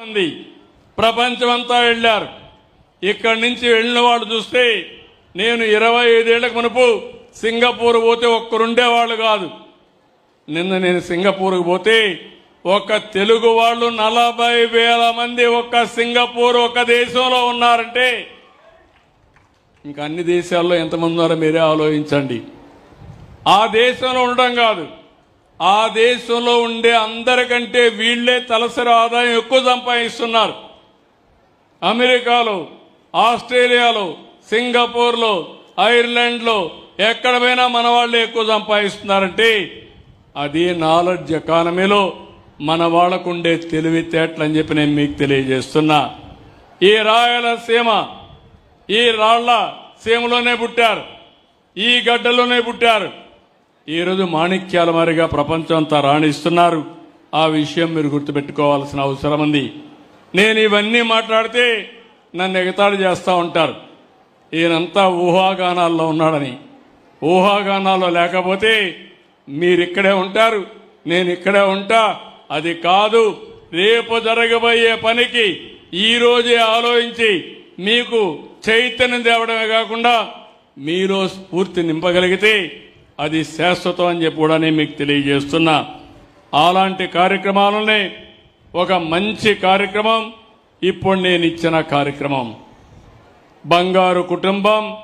మంది ప్రపంచమంతా వెళ్ళారు. ఇక్కడి నుంచి వెళ్ళిన వాళ్ళు చూస్తే నేను ఇరవై ఐదేళ్ళకు మునుపు సింగపూర్ పోతే ఒక్కరుండేవాళ్ళు కాదు. నిన్న నేను సింగపూర్కి పోతే ఒక తెలుగు వాళ్ళు నలభై వేల మంది ఒక్క సింగపూర్ ఒక దేశంలో ఉన్నారంటే ఇంకా అన్ని దేశాల్లో ఎంతమంది ఉన్నారో మీరే ఆలోచించండి. ఆ దేశంలో ఉండడం కాదు. ఆ దేశంలో ఉండే అందరికంటే వీళ్ళే తలసరి ఆదాయం ఎక్కువ సంపాదిస్తున్నారు. అమెరికాలో ఆస్ట్రేలియాలో సింగపూర్లో ఐర్లాండ్లో ఎక్కడ పోయినా మన వాళ్ళే ఎక్కువ సంపాదిస్తున్నారంటే అది నాలెడ్జ్ ఎకానమీలో మన వాళ్ళకుండే తెలివితేటలు అని చెప్పి నేను మీకు తెలియజేస్తున్నా. ఈ రాయలసీమ ఈ రాళ్ళ సీమలోనే పుట్టారు. ఈ గడ్డలోనే పుట్టారు. ఈరోజు మాణిక్యాల మారిగా ప్రపంచం అంతా రాణిస్తున్నారు. ఆ విషయం మీరు గుర్తుపెట్టుకోవాల్సిన అవసరం ఉంది. నేను ఇవన్నీ మాట్లాడితే నన్ను ఎగతాళి చేస్తూ ఉంటారు. ఈయనంతా ఊహాగానాల్లో ఉన్నాడని. ఊహాగానాల్లో లేకపోతే మీరిక్కడే ఉంటారు. నేను ఇక్కడే ఉంటా. అది కాదు. రేపు జరగబోయే పనికి ఈరోజే ఆలోచించి మీకు చైతన్యం తేవడమే కాకుండా మీలో స్ఫూర్తి నింపగలిగితే అది శాశ్వతం అని చెప్పి కూడా నేను మీకు తెలియజేస్తున్నా. అలాంటి కార్యక్రమాలనే ఒక మంచి కార్యక్రమం. ఇప్పుడు నేను ఇచ్చిన కార్యక్రమం. బంగారు కుటుంబం